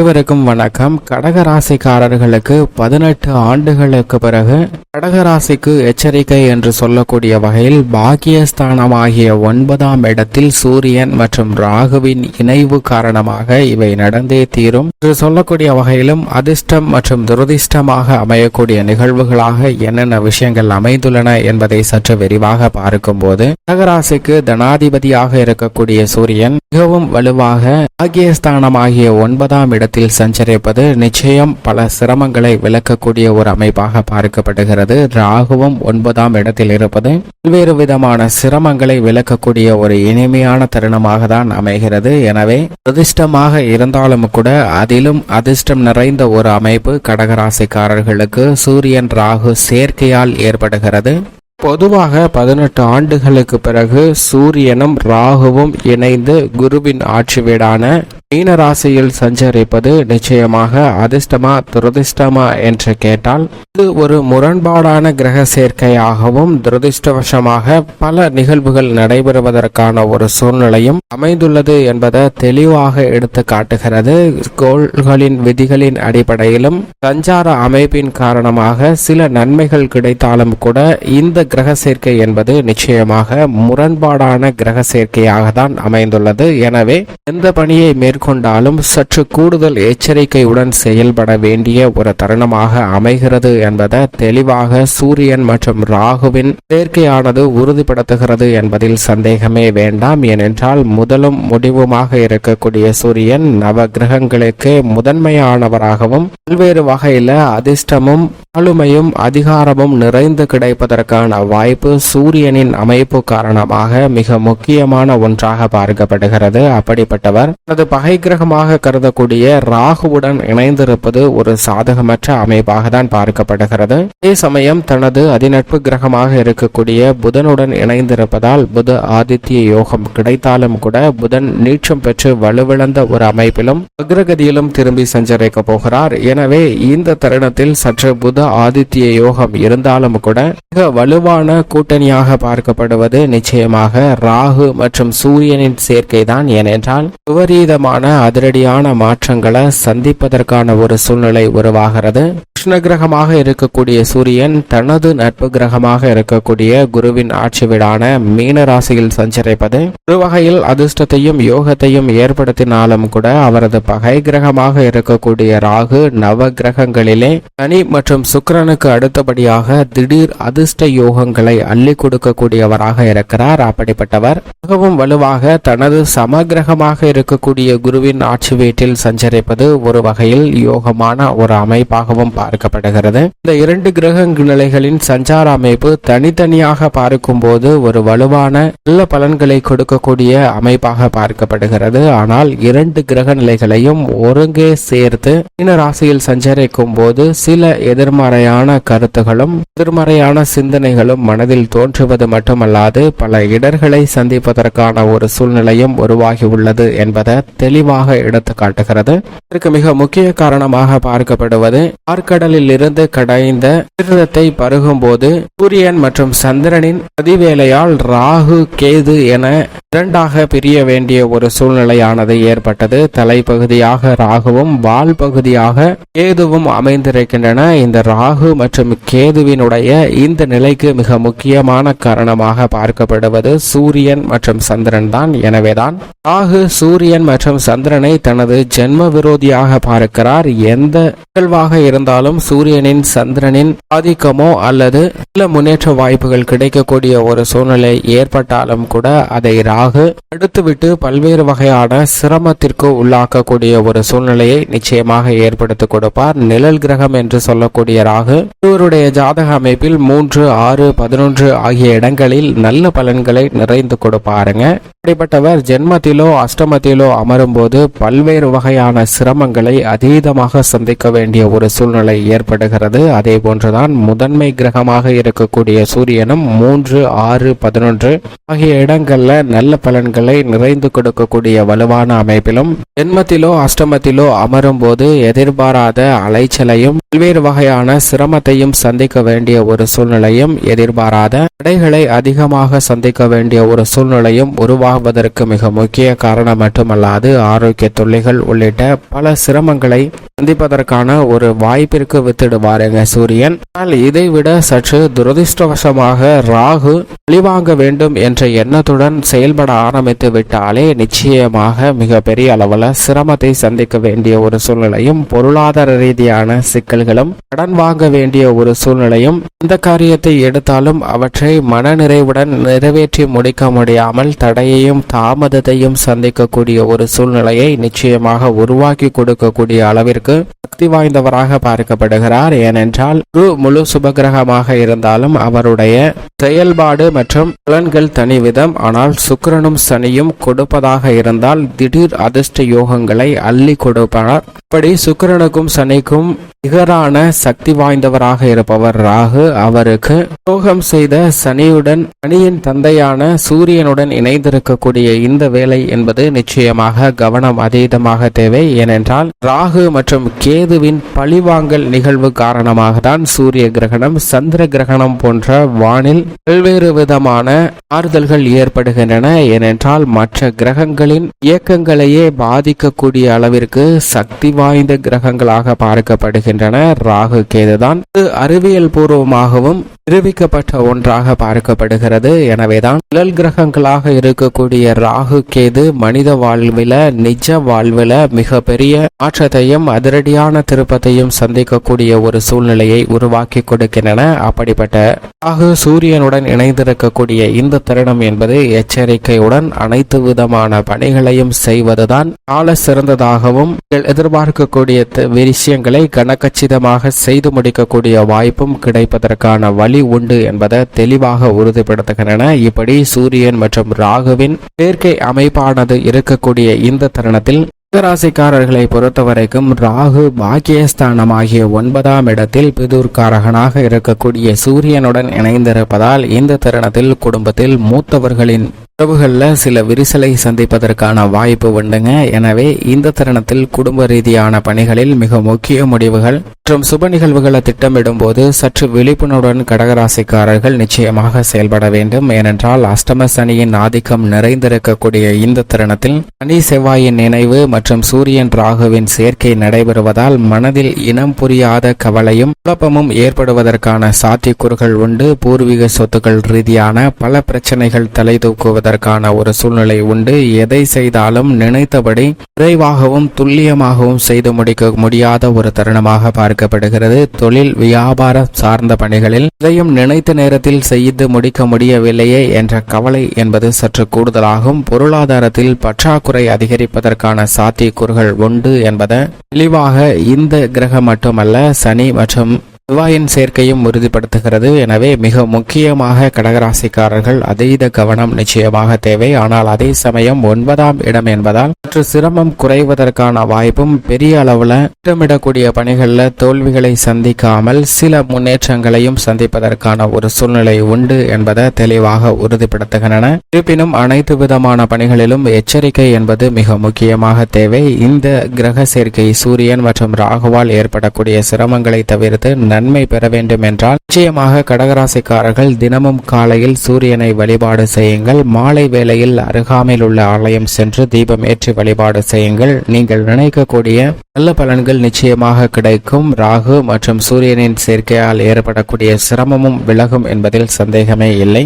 அனைவருக்கும் வணக்கம். கடகராசிக்காரர்களுக்கு பதினெட்டு ஆண்டுகளுக்கு பிறகு கடகராசிக்கு எச்சரிக்கை என்று சொல்லக்கூடிய வகையில் பாக்கியஸ்தானமாகிய ஒன்பதாம் இடத்தில் சூரியன் மற்றும் ராகுவின் இணைவு காரணமாக இவை நடந்தே தீரும். என்று சொல்லக்கூடிய வகையிலும் அதிர்ஷ்டம் மற்றும் துரதிர்ஷ்டமாக அமையக்கூடிய நிகழ்வுகளாக என்னென்ன விஷயங்கள் அமைந்துள்ளன என்பதை சற்று விரிவாக பார்க்கும்போது கடகராசிக்கு தனாதிபதியாக இருக்கக்கூடிய சூரியன் மிகவும் வலுவாக பாக்கியஸ்தானமாகிய ஒன்பதாம் இடத்தில் சஞ்சரிப்பது நிச்சயம் பல சிரமங்களை விளக்கக்கூடிய ஒரு அமைப்பாக பார்க்கப்படுகிறது. ராகுவும் ஒன்பதாம் இடத்தில் இருப்பது பல்வேறு விதமான சிரமங்களை விளக்கக்கூடிய ஒரு இனிமையான தருணமாக தான் அமைகிறது. எனவே அதிர்ஷ்டமாக இருந்தாலும் கூட அதிலும் அதிர்ஷ்டம் நிறைந்த ஒரு அமைப்பு கடகராசிக்காரர்களுக்கு சூரியன் ராகு சேர்க்கையால் ஏற்படுகிறது. பொதுவாக பதினெட்டு ஆண்டுகளுக்கு பிறகு சூரியனும் ராகுவும் இணைந்து குருவின் ஆட்சி வீடான மீன ராசியில் சஞ்சரிப்பது நிச்சயமாக அதிர்ஷ்டமா துரதிர்ஷ்டமா என்று கேட்டால் இது ஒரு முரண்பாடான கிரக சேர்க்கையாகவும் துரதிர்ஷ்டவசமாக பல நிகழ்வுகள் நடைபெறுவதற்கான ஒரு சூழ்நிலையும் அமைந்துள்ளது என்பதை தெளிவாக எடுத்து காட்டுகிறது. கோள்களின் விதிகளின் அடிப்படையிலும் சஞ்சார அமைப்பின் காரணமாக சில நன்மைகள் கிடைத்தாலும் கூட இந்த கிரக சேர்க்கை என்பது நிச்சயமாக முரண்பாடான கிரக சேர்க்கையாக தான் அமைந்துள்ளது. எனவே எந்த பணியை மேற்கொண்டாலும் சற்று கூடுதல் எச்சரிக்கையுடன் செயல்பட வேண்டிய ஒரு தருணமாக அமைகிறது என்பதை தெளிவாக சூரியன் மற்றும் ராகுவின் சேர்க்கையானது உறுதிப்படுத்துகிறது என்பதில் சந்தேகமே வேண்டாம். ஏனென்றால் முதலும் முடிவுமாக இருக்கக்கூடிய சூரியன் நவ கிரகங்களுக்கு முதன்மையானவராகவும் பல்வேறு வகையில அதிர்ஷ்டமும் ஆளுமையும் அதிகாரமும் நிறைந்து கிடைப்பதற்கான வாய்ப்பு சூரியனின் அமைப்பு காரணமாக மிக முக்கியமான ஒன்றாக பார்க்கப்படுகிறது. அப்படிப்பட்டவர் தனது பகை கிரகமாக கருதக்கூடிய ராகுவுடன் இணைந்திருப்பது ஒரு சாதகமற்ற அமைப்பாக தான் பார்க்கப்படுகிறது. அதே சமயம் தனது அதிநட்பு கிரகமாக இருக்கக்கூடிய புதனுடன் இணைந்திருப்பதால் புத ஆதித்ய யோகம் கிடைத்தாலும் கூட புதன் நீட்சம் பெற்று வலுவிழந்த ஒரு அமைப்பிலும் அக்ரகதியிலும் திரும்பி சஞ்சரிக்க போகிறார். எனவே இந்த தருணத்தில் சற்று புத ஆதித்ய யோகம் இருந்தாலும் கூட மிக வலுவான கூட்டணியாக பார்க்கப்படுவது நிச்சயமாக ராகு மற்றும் சூரியனின் சேர்க்கை தான் ஏனென்றால் விபரீதமான அதிரடியான மாற்றங்களை சந்திப்பதற்கான ஒரு சூழ்நிலை உருவாகிறது. கிருஷ்ண கிரகமாக இருக்கக்கூடிய சூரியன் தனது நட்பு கிரகமாக இருக்கக்கூடிய குருவின் ஆட்சி வீடான மீன ராசியில் சஞ்சரிப்பது. ஒரு வகையில் அதிர்ஷ்டத்தையும் யோகத்தையும் ஏற்படுத்தினாலும் கூட அவரது பகை கிரகமாக இருக்கக்கூடிய ராகு நவ கிரகங்களிலே சனி மற்றும் சுக்கிரனுக்கு அடுத்தபடியாக திடீர் அதிர்ஷ்ட யோகங்களை அள்ளி கொடுக்கக்கூடியவராக இருக்கிறார். அப்படிப்பட்டவர் மிகவும் வலுவாக தனது சமகிரகமாக இருக்கக்கூடிய குருவின் ஆட்சி வீட்டில் சஞ்சரிப்பது ஒரு வகையில் யோகமான ஒரு அமைப்பாகவும் பார்க்கப்படுகிறது. இந்த இரண்டு கிரக நிலைகளின் சஞ்சார அமைப்பு தனித்தனியாக பார்க்கும்போது ஒரு வலுவான நல்ல பலன்களை கொடுக்கக்கூடிய அமைப்பாக பார்க்கப்படுகிறது. ஆனால் இரண்டு கிரக நிலைகளையும் ஒருங்கே சேர்த்து மீன ராசியில் சஞ்சரிக்கும் போது சில எதிர்மறையான கருத்துகளும் எதிர்மறையான சிந்தனைகளும் மனதில் தோன்றுவது மட்டுமல்லாது பல இடர்களை சந்திப்பதற்கான ஒரு சூழ்நிலையும் உருவாகி உள்ளது என்பதை தெளிவாக எடுத்து காட்டுகிறது இதற்கு மிக முக்கிய காரணமாக பார்க்கப்படுவது ஆற்கடலில் இருந்து கடைந்த விரதத்தை பருகும்போது சூரியன் மற்றும் சந்திரனின் அதிவேலையால் ராகு கேது என இரண்டாக பிரிய வேண்டிய ஒரு சூழ்நிலையானது ஏற்பட்டது. தலைப்பகுதியாக ராகுவும் வால் பகுதியாக கேதுவும் அமைந்திருக்கின்றன. இந்த ராகு மற்றும் கேதுவினுடைய இந்த நிலைக்கு மிக முக்கியமான காரணமாக பார்க்கப்படுவது சூரியன் மற்றும் சந்திரன் தான். எனவேதான் ராகு சூரியன் மற்றும் சந்திரனை தனது ஜென்ம விரோதியாக பார்க்கிறார். எந்த நிகழ்வாக இருந்தாலும் சூரியனின் சந்திரனின் ஆதிக்கமோ அல்லது சில முன்னேற்ற வாய்ப்புகள் கிடைக்கக்கூடிய ஒரு சூழ்நிலை ஏற்பட்டாலும் கூட அதை ராகு அடுத்துவிட்டு பல்வேறு வகையான சிரமத்திற்கு உள்ளாக்கக்கூடிய ஒரு சூழ்நிலையை நிச்சயமாக ஏற்படுத்தி கொடுப்பார். நிழல் கிரகம் என்று சொல்லக்கூடிய ராகு இவருடைய ஜாதக அமைப்பில் மூன்று ஆறு பதினொன்று ஆகிய இடங்களில் நல்ல பலன்களை நிறைந்து கொடுப்பாருங்க. அப்படிப்பட்டவர் ஜென்மத்திலோ அஷ்டமத்திலோ அமரும் போது பல்வேறு வகையான சிரமங்களை அதீதமாக சந்திக்க வேண்டிய ஒரு சூழ்நிலை ஏற்படுகிறது. அதே போன்றுதான் முதன்மை கிரகமாக இருக்கக்கூடிய சூரியனும் மூன்று ஆறு பதினொன்று ஆகிய இடங்கள்ல நல்ல பலன்களை நிறைந்து கொடுக்கக்கூடிய வலுவான அமைப்பிலும் ஜென்மத்திலோ அஷ்டமத்திலோ அமரும் போது எதிர்பாராத அலைச்சலையும் பல்வேறு வகையான சிரமத்தையும் சந்திக்க வேண்டிய ஒரு சூழ்நிலையும் எதிர்பாராத தடைகளை அதிகமாக சந்திக்க வேண்டிய ஒரு சூழ்நிலையும் உருவாகுவதற்கு மிக முக்கிய காரணம் மட்டுமல்லாது ஆரோக்கிய தொல்லைகள் உள்ளிட்ட பல சிரமங்களை சந்திப்பதற்கான ஒரு வாய்ப்பிற்கு வித்திடுவாருங்க சூரியன். ஆனால் இதைவிட சற்று துரதிருஷ்டவசமாக ராகு பழிவாங்க வேண்டும் என்ற எண்ணத்துடன் செயல்பட ஆரம்பித்து விட்டாலே நிச்சயமாக மிகப்பெரிய அளவில் சிரமத்தை சந்திக்க வேண்டிய ஒரு சூழ்நிலையும் பொருளாதார ரீதியான சிக்கல்களும் கடன் வாங்க வேண்டிய ஒரு சூழ்நிலையும் இந்த காரியத்தை எடுத்தாலும் அவற்றை மனநிறைவுடன் நிறைவேற்றி முடிக்க முடியாமல் தடையையும் தாமதத்தையும் சந்திக்கக்கூடிய ஒரு சூழ்நிலையை நிச்சயமாக உருவாக்கி கொடுக்கக்கூடிய அளவிற்கு சக்தி வாய்ந்தவராக பார்க்கப்படுகிறார். ஏனென்றால் குரு முழு சுபகிரகமாக இருந்தாலும் அவருடைய செயல்பாடு மற்றும் பலன்கள் தனிவிதம். ஆனால் சுக்கிரனும் சனியும் கொடுப்பதாக இருந்தால் திடீர் அதிர்ஷ்ட யோகங்களை அள்ளி கொடுப்பார். இப்படி சுக்கரனுக்கும் சனிக்கும் நிகரான சக்தி வாய்ந்தவராக இருப்பவர் ராகு. அவருக்கு யோகம் செய்த சனியுடன் சனியின் தந்தையான சூரியனுடன் இணைந்திருக்கக்கூடிய இந்த வேலை என்பது நிச்சயமாக கவனம் அதீதமாக தேவை. ஏனென்றால் ராகு மற்றும் கேதுவின் பழிவாங்கல் நிகழ்வு காரணமாக தான் சூரிய கிரகணம் சந்திர கிரகணம் போன்ற வானில் பல்வேறு விதமான ஆறுதல்கள் ஏற்படுகின்றன. ஏனென்றால் மற்ற கிரகங்களின் இயக்கங்களையே பாதிக்கக்கூடிய அளவிற்கு சக்தி வாய்ந்த கிரகங்களாக பார்க்கப்படுகின்றன. ராகு கேதுதான். இது அறிவியல் பூர்வமாகவும் நிரூபிக்கப்பட்ட ஒன்றாக பார்க்கப்படுகிறது. எனவேதான் நிழல் கிரகங்களாக இருக்கக்கூடிய ராகு கேது மனித வாழ்வில நிஜ வாழ்வில மிக பெரிய மாற்றத்தையும் அதிரடியான திருப்பத்தையும் சந்திக்கக்கூடிய ஒரு சூழ்நிலையை உருவாக்கி கொடுக்கின்றன. அப்படிப்பட்ட ராகு சூரியனுடன் இணைந்திருக்கக்கூடிய இந்த தருணம் என்பது எச்சரிக்கையுடன் அனைத்து விதமான பணிகளையும் செய்வதுதான் கால சிறந்ததாகவும் எதிர்பார்க்கக்கூடிய விஷயங்களை கனக்கச்சிதமாக செய்து முடிக்கக்கூடிய வாய்ப்பும் கிடைப்பதற்கான வழி உண்டு என்பதை தெளிவாக உறுதிப்படுத்துகின்றன. இப்படி சூரியன் மற்றும் ராகுவின் சேர்க்கை அமைப்பானது இருக்கக்கூடிய இந்த தருணத்தில் ராசிக்காரர்களை பொறுத்தவரைக்கும் ராகு பாக்கியஸ்தானமாகிய ஒன்பதாம் இடத்தில் பிதுர்காரகனாக இருக்கக்கூடிய சூரியனுடன் இணைந்திருப்பதால் இந்த தருணத்தில் குடும்பத்தில் மூத்தவர்களின் உறவுகளில் சில விரிசலை சந்திப்பதற்கான வாய்ப்பு உண்டுங்க. எனவே இந்த தருணத்தில் குடும்ப ரீதியான பணிகளில் மிக முக்கிய முடிவுகள் மற்றும் சுப நிகழ்வுகளை திட்டமிடும் போது சற்று விழிப்புணர்வுடன் கடகராசிக்காரர்கள் நிச்சயமாக செயல்பட வேண்டும். ஏனென்றால் அஷ்டம சனியின் ஆதிக்கம் நிறைந்திருக்கக்கூடிய இந்த தருணத்தில் சனி செவ்வாயின் நினைவு மற்றும் சூரியன் ராகுவின் சேர்க்கை நடைபெறுவதால் மனதில் இனம் புரியாத கவலையும் குழப்பமும் ஏற்படுவதற்கான சாத்தியக்கூறுகள் உண்டு. பூர்வீக சொத்துக்கள் ரீதியான பல பிரச்சனைகள் தலை தூக்குவதற்கான ஒரு சூழ்நிலை உண்டு. எதை செய்தாலும் நினைத்தபடி விரைவாகவும் துல்லியமாகவும் செய்து முடிக்க முடியாத ஒரு தருணமாக பார்க்க எதிர்பார்க்கப்படுகிறது தொழில் வியாபார சார்ந்த பணிகளில் இதையும் நினைத்த நேரத்தில் செய்து முடிக்க முடியவில்லையே என்ற கவலை என்பது சற்று கூடுதலாகும். பொருளாதாரத்தில் பற்றாக்குறை அதிகரிப்பதற்கான சாத்தியக்கூறுகள் உண்டு என்பதை தெளிவாக இந்த கிரகம் மட்டுமல்ல சனி மற்றும் செவ்வாயின் சேர்க்கையும் உறுதிப்படுத்துகிறது. எனவே மிக முக்கியமாக கடகராசிக்காரர்கள் அதீத கவனம் நிச்சயமாக தேவை. ஆனால் அதே சமயம் ஒன்பதாம் இடம் என்பதால் சற்று சிரமம் குறைவதற்கான வாய்ப்பும் பெரிய அளவுல திட்டமிடக்கூடிய பணிகளில் தோல்விகளை சந்திக்காமல் சில முன்னேற்றங்களையும் சந்திப்பதற்கான ஒரு சூழ்நிலை உண்டு என்பதை தெளிவாக உறுதிப்படுத்துகின்றன. இருப்பினும் அனைத்து விதமான பணிகளிலும் எச்சரிக்கை என்பது மிக முக்கியமாக தேவை. இந்த கிரக சேர்க்கை சூரியன் மற்றும் ராகுவால் ஏற்படக்கூடிய சிரமங்களை தவிர்த்து நன்மை பெற வேண்டும் என்றால் நிச்சயமாக கடகராசிக்காரர்கள் தினமும் காலையில் சூரியனை வழிபாடு செய்யுங்கள். மாலை வேளையில் அருகாமையில் உள்ள ஆலயம் சென்று தீபம் ஏற்றி வழிபாடு செய்யுங்கள். நீங்கள் நினைக்கக்கூடிய நல்ல பலன்கள் நிச்சயமாக கிடைக்கும். ராகு மற்றும் சூரியனின் சேர்க்கையால் ஏற்படக்கூடிய சிரமமும் விலகும் என்பதில் சந்தேகமே இல்லை.